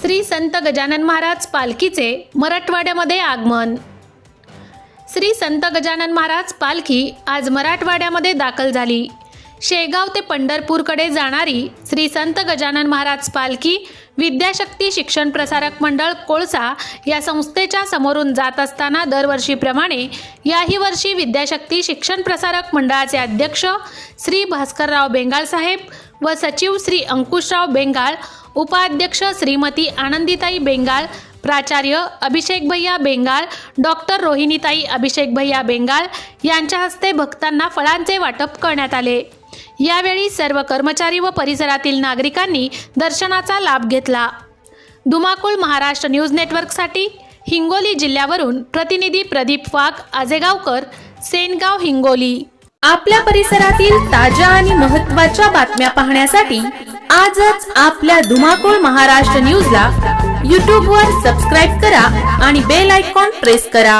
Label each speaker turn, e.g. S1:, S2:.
S1: श्री संत गजानन महाराज पालखीचे मराठवाड्यामध्ये आगमन. श्री संत गजानन महाराज पालखी आज मराठवाड्यामध्ये दाखल झाली. शेगाव ते पंढरपूरकडे जाणारी श्री संत गजानन महाराज पालखी विद्याशक्ती शिक्षण प्रसारक मंडळ कोळसा या संस्थेच्या समोरून जात असताना दरवर्षीप्रमाणे याही वर्षी विद्याशक्ती शिक्षण प्रसारक मंडळाचे अध्यक्ष श्री भास्करराव बेंगाळ साहेब व सचिव श्री अंकुशराव बेंगाळ उपाध्यक्ष श्रीमती आनंदीताई बेंगाळ प्राचार्य अभिषेक भैया बेंगाळ डॉक्टर रोहिणीताई अभिषेक भैया बेंगाळ यांच्या हस्ते भक्तांना फळांचे वाटप करण्यात आले. यावेळी सर्व कर्मचारी व परिसरातील नागरिकांनी दर्शनाचा लाभ घेतला. धुमाकूळ महाराष्ट्र न्यूज नेटवर्कसाठी हिंगोली जिल्ह्यावरून प्रतिनिधी प्रदीप वाघ आजेगावकर सेनगाव हिंगोली.
S2: आपल्या परिसरातील ताज्या आणि महत्त्वाच्या बातम्या पाहण्यासाठी आजच आपल्या धुमाकूळ महाराष्ट्र न्यूजला यूट्यूबवर सबस्क्राईब करा आणि बेल आयकॉन प्रेस करा.